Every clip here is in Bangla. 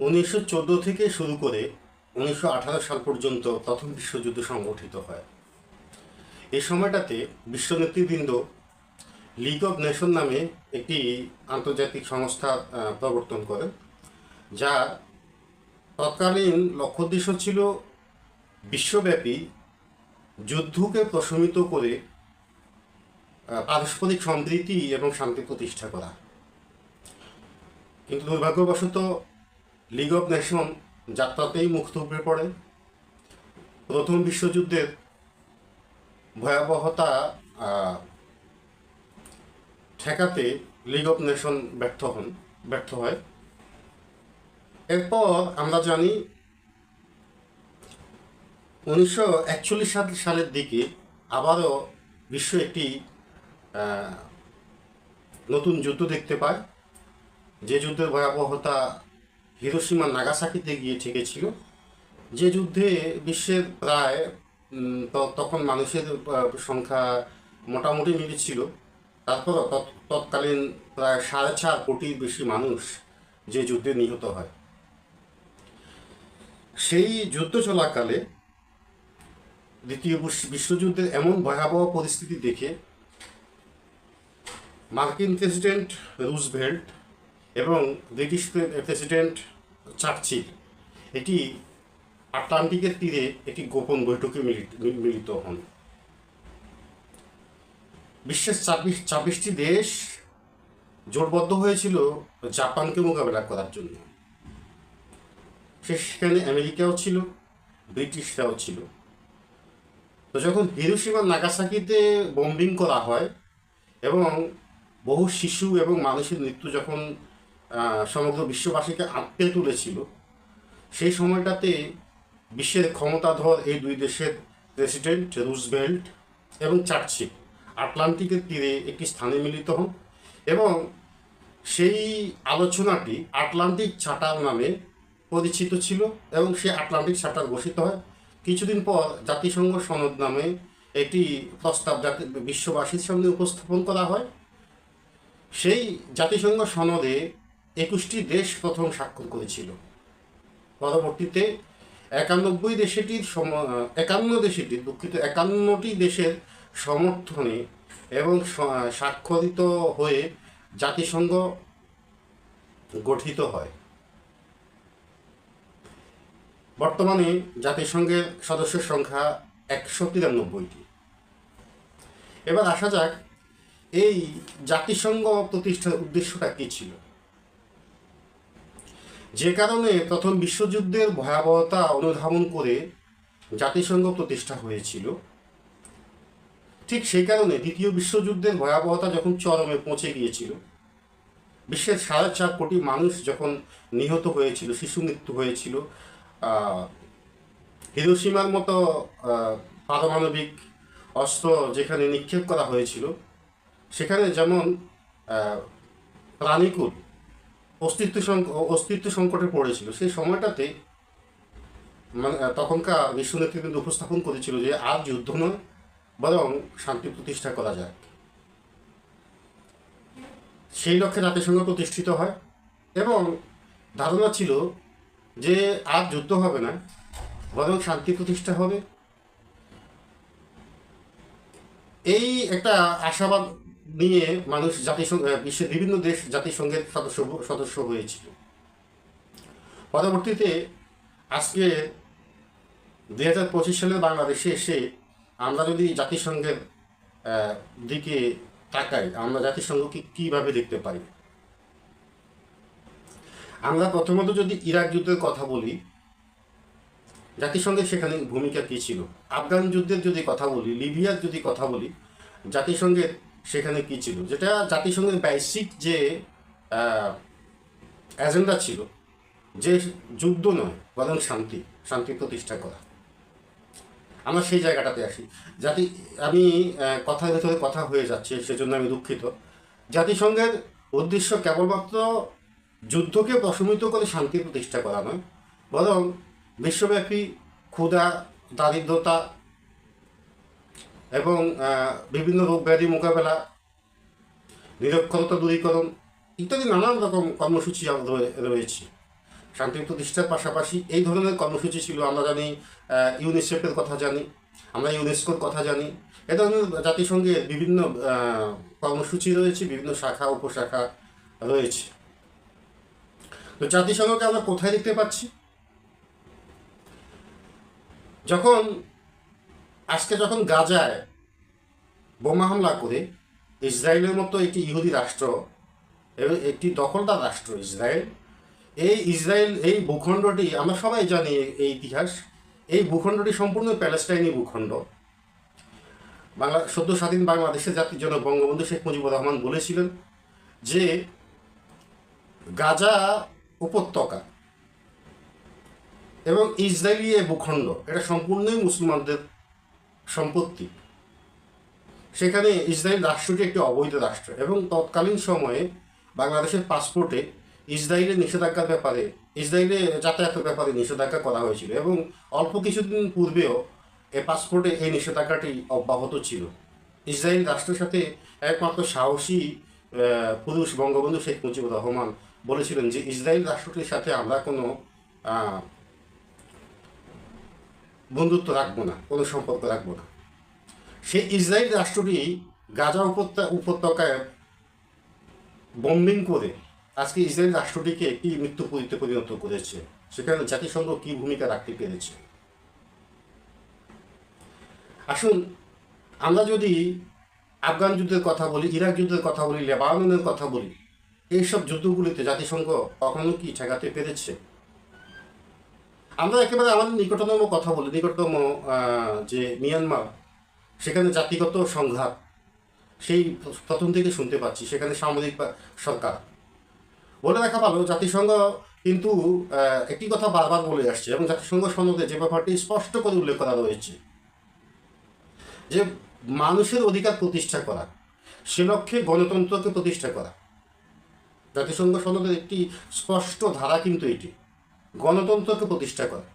উনিশশো চোদ্দ থেকে শুরু করে উনিশশো আঠারো সাল পর্যন্ত প্রথম বিশ্বযুদ্ধ সংগঠিত হয়। এই সময়টাতে বিশ্ব নেতৃবৃন্দ লিগ অব নেশন নামে একটি আন্তর্জাতিক সংস্থা প্রবর্তন করেন, যা তৎকালীন লক্ষ্য উদ্দেশ্য ছিল বিশ্বব্যাপী যুদ্ধকে প্রশমিত করে পারস্পরিক সম্প্রীতি এবং শান্তি প্রতিষ্ঠা করা। কিন্তু দুর্ভাগ্যবশত লিগ অব নেশন যাত্রাতেই মুখ থুবড়ে পড়ে। প্রথম বিশ্বযুদ্ধের ভয়াবহতা ঠেকাতে লিগ অব নেশন ব্যর্থ হন, ব্যর্থ হয়। এরপর আমরা জানি, উনিশশো একচল্লিশ সালের দিকে আবারও বিশ্ব একটি নতুন যুদ্ধ দেখতে পায়। যে যুদ্ধের ভয়াবহতা হিরোসীমা নাগাসাকিতে গিয়ে ঠেকেছিল। যে যুদ্ধে বিশ্বের প্রায় তখন মানুষের সংখ্যা মোটামুটি মিলেছিল তারপর তৎকালীন প্রায় সাড়ে চার কোটির বেশি মানুষ যে যুদ্ধে নিহত হয়। সেই যুদ্ধ চলাকালে দ্বিতীয় বিশ্বযুদ্ধের এমন ভয়াবহ পরিস্থিতি দেখে মার্কিন president Roosevelt British president Churchill, এটি আটলান্টিকের তীরে একটি গোপন বৈঠকে মিলিত হন। বিশ্বের ছাব্বিশ, ছাব্বিশটি দেশ জোটবদ্ধ হয়েছিল জাপানকে মোকাবেলা করার জন্য। সেখানে আমেরিকাও ছিল, ব্রিটিশরাও ছিল। তো যখন হিরোসীমা নাগাসাকিতে বম্বিং করা হয় এবং বহু শিশু এবং মানুষের মৃত্যু যখন সমগ্র বিশ্ববাসীকে আঁকড়ে তুলেছিল। সেই সময়টাতে বিশ্বের ক্ষমতাধর এই দুই দেশের প্রেসিডেন্ট রুজবেল্ট এবং চার্চিল আটলান্টিকের তীরে একটি স্থানে মিলিত হন এবং সেই আলোচনাটি আটলান্টিক চার্টার নামে পরিচিত ছিল এবং সে আটলান্টিক চার্টার ঘোষিত হয়। কিছুদিন পর জাতিসংঘ সনদ নামে একটি প্রস্তাব জাতি, বিশ্ববাসীর সামনে উপস্থাপন করা হয়। সেই জাতিসংঘ সনদে একুশটি দেশ প্রথম স্বাক্ষর করেছিল। পরবর্তীতে একানব্বই দেশেটির সম একান্ন দেশটির দুঃখিত, একান্নটি দেশের সমর্থনে এবং স্বাক্ষরিত হয়ে জাতিসংঘ গঠিত হয়। বর্তমানে জাতিসংঘের সদস্যের সংখ্যা একশো তিরানব্বইটি। এবার আসা যাক, এই জাতিসংঘ প্রতিষ্ঠার উদ্দেশ্যটা কী ছিল? যে কারণে প্রথম বিশ্বযুদ্ধের ভয়াবহতা অনুধাবন করে জাতিসংঘ প্রতিষ্ঠা হয়েছিল। ঠিক সেই কারণে দ্বিতীয় বিশ্বযুদ্ধের ভয়াবহতা যখন চরমে পৌঁছে গিয়েছিল বিশ্বের সাড়ে চার কোটি মানুষ যখন নিহত হয়েছিল শিশু মৃত্যু হয়েছিল হিরোসীমার মতো পারমাণবিক অস্ত্র যেখানে নিক্ষেপ করা হয়েছিল সেখানে যেমন আহ, প্রাণীকুল অস্তিত্ব অস্তিত্ব সংকটে পড়েছিল। সেই সময়টাতে মানে তখনকার বিশ্ব নেতৃবৃন্দ উপস্থাপন করেছিল যে আর যুদ্ধ নয়, বরং শান্তি প্রতিষ্ঠা করা যায় সেই লক্ষ্যে জাতিসংঘ প্রতিষ্ঠিত হয় এবং ধারণা ছিল যে আর যুদ্ধ হবে না, বরং শান্তি প্রতিষ্ঠা হবে। এই একটা আশাবাদ নিয়ে মানুষ জাতিসংঘ বিশ্বের বিভিন্ন দেশ জাতিসংঘের সদস্য সদস্য হয়েছিল। পরবর্তীতে আজকে দুই হাজার পঁচিশ সালে বাংলাদেশে এসে আমরা যদি জাতিসংঘের দিকে তাকাই, আমরা জাতিসংঘকে কীভাবে দেখতে পাই আমরা প্রথমত যদি ইরাক যুদ্ধের কথা বলি, জাতিসংঘের সেখানে ভূমিকা কী ছিল? আফগান যুদ্ধের যদি কথা বলি, লিবিয়ার যদি কথা বলি, জাতিসংঘের সেখানে কী ছিল? যেটা জাতিসংঘের বেসিক যে অ্যাজেন্ডা ছিল, যে যুদ্ধ নয়, বরং শান্তি শান্তি প্রতিষ্ঠা করা। আমরা সেই জায়গাটাতে আসি। জাতি, আমি কথার ভেতরে কথা হয়ে যাচ্ছে, সেজন্য আমি দুঃখিত। জাতিসংঘের উদ্দেশ্য কেবলমাত্র যুদ্ধকে প্রশমিত করে শান্তি প্রতিষ্ঠা করা নয়, বরং বিশ্বব্যাপী ক্ষুধা, দারিদ্রতা এবং বিভিন্ন রোগ ব্যাধি মোকাবেলা, নিরক্ষরতা দূরীকরণ ইত্যাদি নানান রকম কর্মসূচি রয়ে- রয়েছে। শান্তি প্রতিষ্ঠার পাশাপাশি এই ধরনের কর্মসূচি ছিল, আমরা জানি ইউনিসেফের কথা জানি, আমরা ইউনেস্কোর কথা জানি। এ ধরনের জাতিসংঘের বিভিন্ন কর্মসূচি রয়েছে, বিভিন্ন শাখা, উপশাখা রয়েছে। তো জাতিসংঘকে আমরা কোথায় দেখতে পাচ্ছি? যখন আজকে যখন গাজায় বোমা হামলা করে ইসরায়েলের মতো একটি ইহুদি রাষ্ট্র এবং একটি দখলদার রাষ্ট্র ইসরায়েল, এই ইসরায়েল, এই ভূখণ্ডটি, আমরা সবাই জানি এই ইতিহাস, এই ভূখণ্ডটি সম্পূর্ণ প্যালেস্টাইনি ভূখণ্ড। বাংলা, সদ্য স্বাধীন বাংলাদেশের জাতির জন্য বঙ্গবন্ধু শেখ মুজিবুর রহমান বলেছিলেন যে গাজা উপত্যকা এবং ইসরায়েলি ভূখণ্ড, এটা সম্পূর্ণই মুসলমানদের সম্পত্তি। সেখানে ইসরায়েল রাষ্ট্রটি একটি অবৈধ রাষ্ট্র এবং তৎকালীন সময়ে বাংলাদেশের পাসপোর্টে ইসরায়েলের নিষেধাজ্ঞার ব্যাপারে ইসরায়েলে যাতায়াতের ব্যাপারে নিষেধাজ্ঞা করা হয়েছিল এবং অল্প কিছুদিন পূর্বেও এ পাসপোর্টে এই নিষেধাজ্ঞাটি অব্যাহত ছিল। ইসরায়েল রাষ্ট্রের সাথে একমাত্র সাহসী পুরুষ বঙ্গবন্ধু শেখ মুজিবুর রহমান বলেছিলেন যে, ইসরায়েল রাষ্ট্রটির সাথে আমরা কোনো বন্ধুত্ব রাখব না, কোনো সম্পর্ক রাখব না। সে ইসরায়েল রাষ্ট্রটি গাজা উপত্যকা উপত্যকায় বম্বিং করে আজকে ইসরায়েল রাষ্ট্রটিকে একটি মৃত্যুপুরীতে পরিণত করেছে। সেখানে জাতিসংঘ কি ভূমিকা রাখতে পেরেছে? আসুন, আমরা যদি আফগান যুদ্ধের কথা বলি, ইরাক যুদ্ধের কথা বলি, লেবাননের কথা বলি, এইসব যুদ্ধগুলিতে জাতিসংঘ কখনো কি ঠেকাতে পেরেছে? আমরা একেবারে আমাদের নিকটতম কথা বলি, নিকটতম যে মিয়ানমার, সেখানে জাতিগত সংঘাত, সেই প্রথম থেকে শুনতে পাচ্ছি, সেখানে সামরিক সরকার। বলে রাখা ভালো, জাতিসংঘ কিন্তু একটি কথা বারবার বলে আসছে, এবং জাতিসংঘ সনদে যে ব্যাপারটি স্পষ্ট করে উল্লেখ করা রয়েছে, যে মানুষের অধিকার প্রতিষ্ঠা করা, সে লক্ষ্যে গণতন্ত্রকে প্রতিষ্ঠা করা। জাতিসংঘ সনদের একটি স্পষ্ট ধারা কিন্তু এটি। গণতন্ত্রকে প্রতিষ্ঠা করে।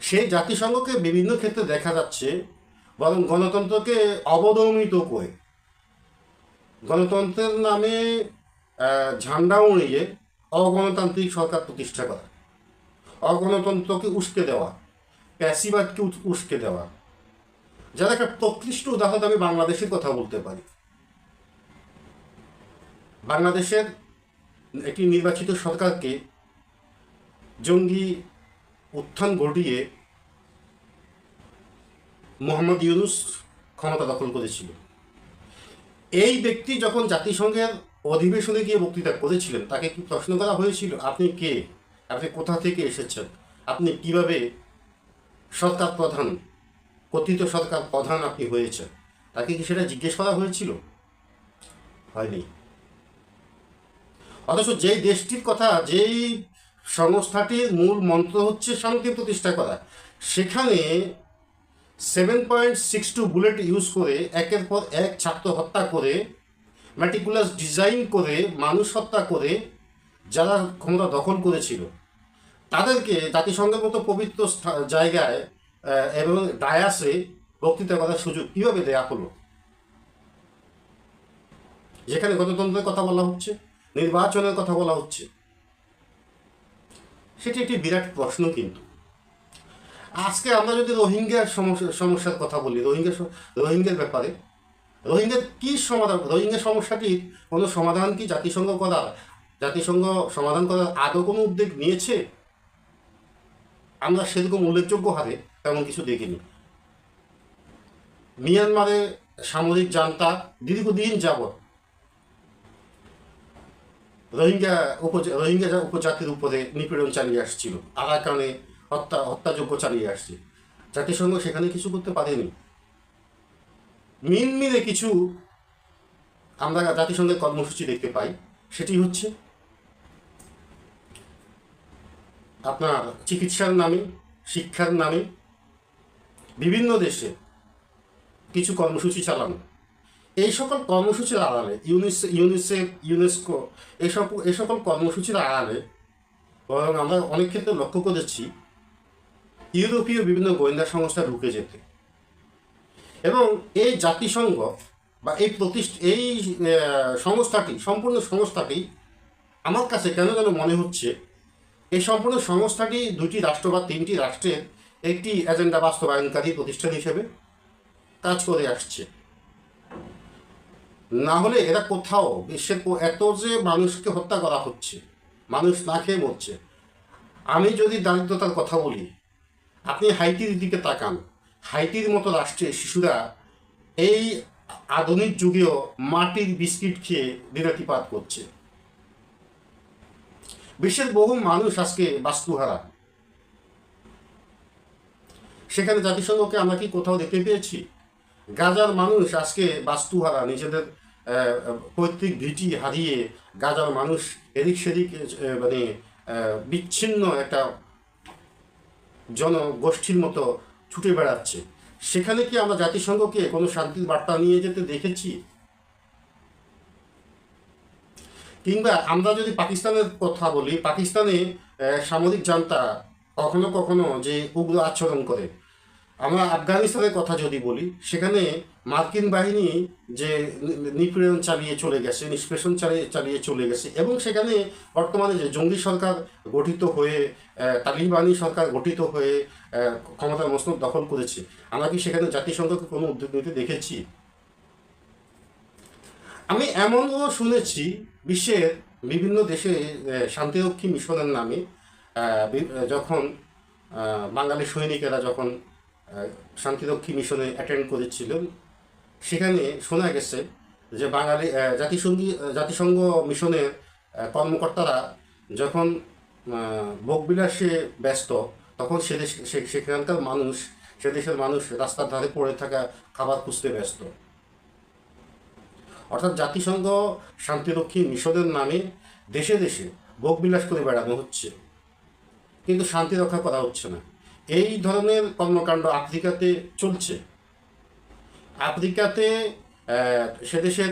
সেই জাতিসংঘকে বিভিন্ন ক্ষেত্রে দেখা যাচ্ছে, বরং গণতন্ত্রকে অবদমিত করে। গণতন্ত্রের নামে ঝান্ডা উড়িয়ে অগণতান্ত্রিক সরকার প্রতিষ্ঠা করা। অগণতন্ত্রকে উস্কে দেওয়া, প্যাসিবাদকে উস্কে দেওয়া। যার একটা প্রকৃষ্ট উদাহরণ আমি বাংলাদেশের কথা বলতে পারি। বাংলাদেশের একটি নির্বাচিত সরকারকে জঙ্গি উত্থান ঘটিয়ে মোহাম্মদ ইউনুস ক্ষমতা দখল করেছিল। এই ব্যক্তি যখন জাতিসংঘের অধিবেশনে গিয়ে বক্তৃতা করেছিলেন, তাকে কি প্রশ্ন করা হয়েছিল, আপনি কে? আপনি কোথা থেকে এসেছেন? আপনি কীভাবে সরকার প্রধান, কথিত সরকার প্রধান আপনি হয়েছেন? তাকে কি সেটা জিজ্ঞেস করা হয়েছিল? হয়নি। অথচ যেই দেশটির কথা, যেই সংস্থাটির মূল মন্ত্র হচ্ছে শান্তি প্রতিষ্ঠা করা। সেখানে seven point six two bullet use করে একের পর এক ছাত্র হত্যা করে ম্যাটিকুলাস ডিজাইন করে, মানুষ হত্যা করে, যারা ক্ষমতা দখল করেছিল। তাদেরকে জাতিসংঘের মতো পবিত্র জায়গায় এবং ডায়াসে বক্তৃতা করার সুযোগ কীভাবে দেয়া হলো? যেখানে গণতন্ত্রের কথা বলা হচ্ছে, নির্বাচনের কথা বলা হচ্ছে। সেটি একটি বিরাট প্রশ্ন কিন্তু। আজকে আমরা যদি রোহিঙ্গার সমস্যা, সমস্যার কথা বলি, রোহিঙ্গা রোহিঙ্গার ব্যাপারে, রোহিঙ্গার কি সমাধান, রোহিঙ্গা সমস্যাটির কোনো সমাধান কি জাতিসংঘ করার, জাতিসংঘ সমাধান করার আদৌ কোনো উদ্যোগ নিয়েছে? আমরা সেরকম উল্লেখযোগ্য হারে তেমন কিছু দেখিনি। মিয়ানমারে সামরিক জান্তা দীর্ঘদিন যাবৎ রোহিঙ্গা উপজা, রোহিঙ্গা উপজাতির উপরে নিপীড়ন চালিয়ে আসছিল। আরাকানে হত্যা হত্যাযোগ্য চালিয়ে আসছে। জাতিসংঘ সেখানে কিছু করতে পারেনি। মিনমিনে কিছু আমরা জাতিসংঘের কর্মসূচি দেখতে পাই। সেটি হচ্ছে আপনার চিকিৎসার নামে, শিক্ষার নামে বিভিন্ন দেশে কিছু কর্মসূচি চালানো। এই সকল কর্মসূচির আড়ালে, ইউনিসে ইউনিসেফ ইউনেস্কো সকল এই সকল কর্মসূচির আড়ালে, বরং আমরা অনেক ক্ষেত্রে লক্ষ্য করেছি, ইউরোপীয় বিভিন্ন গোয়েন্দা সংস্থা ঢুকে যেতে। এবং এই জাতিসংঘ বা এই প্রতিষ্ঠ, এই সংস্থাটি, সম্পূর্ণ সংস্থাটি আমার কাছে কেন যেন মনে হচ্ছে, এই সম্পূর্ণ সংস্থাটি দুটি রাষ্ট্র বা তিনটি রাষ্ট্রের একটি এজেন্ডা বাস্তবায়নকারী প্রতিষ্ঠান হিসেবে কাজ করে আসছে। না হলে এরা কোথাও? বিশ্বের এত যে মানুষকে হত্যা করা হচ্ছে, মানুষ না খেয়ে মরছে। আমি যদি দারিদ্রতার কথা বলি, আপনি হাইতির দিকে তাকান। হাইতির মতো রাষ্ট্রে শিশুরা এই আধুনিক যুগেও মাটির বিস্কিট খেয়ে দিনাতিপাত করছে। বিশ্বের বহু মানুষ আজকে বাস্তুহারা। সেখানে জাতিসংঘকে আমরা কি কোথাও দেখতে পেয়েছি? গাজার মানুষ আজকে বাস্তুহারা, নিজেদের পৈতৃক ভিটি হারিয়ে গাজার মানুষ এদিক সেদিক মানে বিচ্ছিন্ন একটা জনগোষ্ঠীর মতো ছুটে বেড়াচ্ছে। সেখানে কি আমরা জাতিসংঘকে কোনো শান্তির বার্তা নিয়ে যেতে দেখেছি? কিংবা আমরা যদি পাকিস্তানের কথা বলি, পাকিস্তানে সামরিক জান্তা কখনো কখনো যে উগ্র আচরণ করে আমরা আফগানিস্তানের কথা যদি বলি, সেখানে মার্কিন বাহিনী যে নিপীড়ন চালিয়ে চলে গেছে, নিষ্পেষণ চালিয়ে চালিয়ে চলে গেছে এবং সেখানে বর্তমানে যে জঙ্গি সরকার গঠিত হয়ে তালিবানি সরকার গঠিত হয়ে ক্ষমতার মসনদ দখল করেছে, আমরা কি সেখানে জাতিসংঘকে কোনো উদ্যোগ নিতে দেখেছি? আমি এমনও শুনেছি বিশ্বের বিভিন্ন দেশে শান্তিরক্ষী মিশনের নামে যখন বাঙালি সৈনিকেরা যখন শান্তিরক্ষী মিশনে অ্যাটেন্ড করেছিলেন। সেখানে শোনা গেছে যে বাঙালি জাতিসংঘী জাতিসংঘ মিশনের কর্মকর্তারা যখন ভোগবিলাসে ব্যস্ত, তখন সে দেশ সেখানকার মানুষ, সে দেশের মানুষ রাস্তার ধারে পড়ে থাকা খাবার খুঁজতে ব্যস্ত। অর্থাৎ জাতিসংঘ শান্তিরক্ষী মিশনের নামে দেশে দেশে ভোগবিলাস করে বেড়ানো হচ্ছে। কিন্তু শান্তি রক্ষা করা হচ্ছে না। এই ধরনের কর্মকাণ্ড আফ্রিকাতে চলছে। আফ্রিকাতে সে দেশের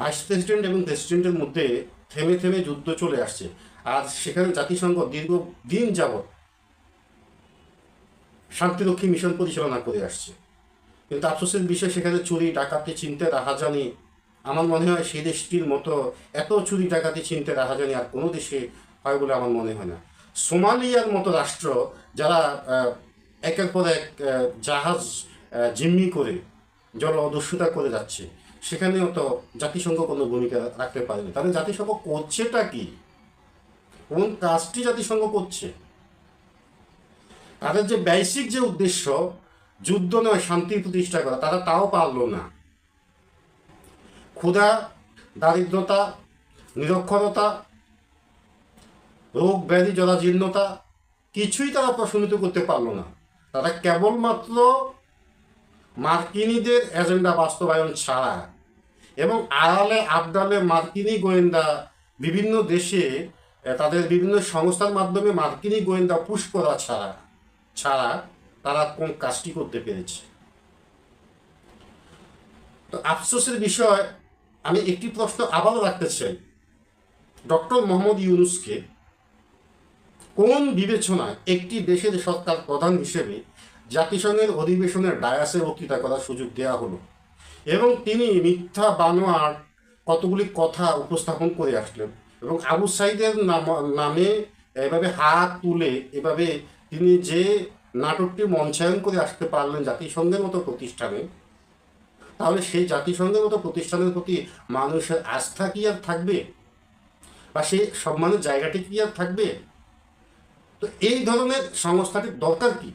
ভাইস প্রেসিডেন্ট এবং প্রেসিডেন্টের মধ্যে থেমে থেমে যুদ্ধ চলে আসছে। আর সেখানে জাতিসংঘ দীর্ঘদিন যাবৎ শান্তিরক্ষী মিশন পরিচালনা করে আসছে। কিন্তু আফসোসের বিষয়, সেখানে চুরি, ডাকাতি, চিনতে, রাহাজানি, আমার মনে হয় সেই দেশটির মতো এত চুরি, ডাকাতি, চিনতে, রাহাজানি আর কোনো দেশে হয় বলে আমার মনে হয় না। সোমালিয়ার মতো রাষ্ট্র যারা একের পর এক জাহাজ জিম্মি করে, জল দস্যুতা করে যাচ্ছে, সেখানেও তো জাতিসংঘ কোনো ভূমিকা রাখতে পারেনি। তাহলে জাতিসংঘ করছেটা কি? কোন কাজটি জাতিসংঘ করছে? তাদের যে বেসিক যে উদ্দেশ্য, যুদ্ধ নয়, শান্তি প্রতিষ্ঠা করা, তারা তাও পারল না। ক্ষুধা, দারিদ্রতা, নিরক্ষরতা রোগ ব্যাধি জরাজীর্ণতা কিছুই তারা প্রশমিত করতে পারল না। তারা কেবলমাত্র মার্কিনীদের এজেন্ডা বাস্তবায়ন ছাড়া এবং আড়ালে, আবডালে মার্কিনী গোয়েন্দা বিভিন্ন দেশে তাদের বিভিন্ন সংস্থার মাধ্যমে মার্কিনী গোয়েন্দা পুশ করা ছাড়া ছাড়া তারা কোন কাজটি করতে পেরেছে। তো আফসোসের বিষয়, আমি একটি প্রশ্ন আবারও রাখতে চাই। ডক্টর মোহাম্মদ ইউনুসকে কোন বিবেচনায় একটি দেশের সরকার প্রধান হিসেবে জাতিসংঘের অধিবেশনের ডায়াসে বক্তৃতা করার সুযোগ দেওয়া হলো এবং তিনি মিথ্যা বানোয়ার কতগুলি কথা উপস্থাপন করে আসলেন এবং আবু সাইদের নাম, নামে এভাবে হাত তুলে এভাবে তিনি যে নাটকটি মঞ্চায়ন করে আসতে পারলেন জাতিসংঘের মতো প্রতিষ্ঠানে, তাহলে সেই জাতিসংঘের মতো প্রতিষ্ঠানের প্রতি মানুষের আস্থা কি আর থাকবে? বা সেই সম্মানের জায়গাটি কি আর থাকবে? তো এই ধরনের সংস্থাটির দরকার কি?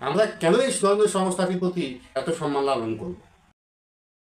আমরা কেন এই ধরনের সংস্থাটির প্রতি এত সম্মান লালন করব?